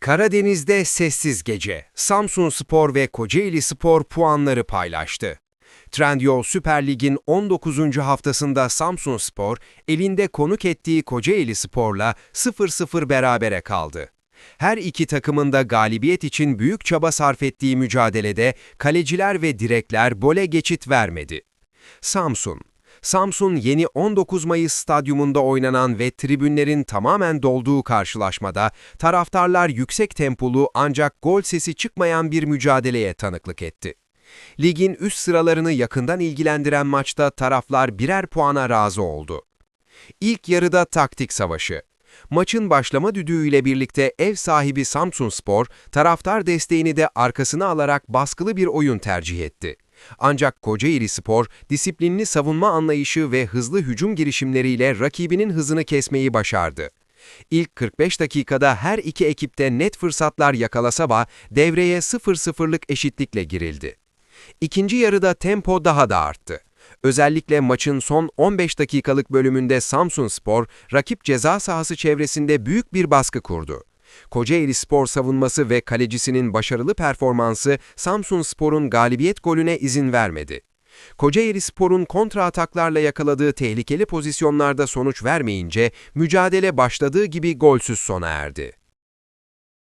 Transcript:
Karadeniz'de sessiz gece. Samsun Spor ve Kocaeli Spor puanları paylaştı. Trendyol Süper Lig'in 19. haftasında Samsun Spor, elinde konuk ettiği Kocaeli Spor'la 0-0 berabere kaldı. Her iki takımın da galibiyet için büyük çaba sarf ettiği mücadelede kaleciler ve direkler bole geçit vermedi. Samsun Samsun yeni 19 Mayıs stadyumunda oynanan ve tribünlerin tamamen dolduğu karşılaşmada taraftarlar yüksek tempolu ancak gol sesi çıkmayan bir mücadeleye tanıklık etti. Ligin üst sıralarını yakından ilgilendiren maçta taraflar birer puana razı oldu. İlk yarıda taktik savaşı. Maçın başlama düdüğüyle birlikte ev sahibi Samsunspor, taraftar desteğini de arkasına alarak baskılı bir oyun tercih etti. Ancak Kocaeli Spor, disiplinli savunma anlayışı ve hızlı hücum girişimleriyle rakibinin hızını kesmeyi başardı. İlk 45 dakikada her iki ekipte net fırsatlar yakalasa da devreye 0-0'lık eşitlikle girildi. İkinci yarıda tempo daha da arttı. Özellikle maçın son 15 dakikalık bölümünde Samsunspor, rakip ceza sahası çevresinde büyük bir baskı kurdu. Kocaeli Spor savunması ve kalecisinin başarılı performansı Samsunspor'un galibiyet golüne izin vermedi. Kocaeli Spor'un kontra ataklarla yakaladığı tehlikeli pozisyonlarda sonuç vermeyince mücadele başladığı gibi golsüz sona erdi.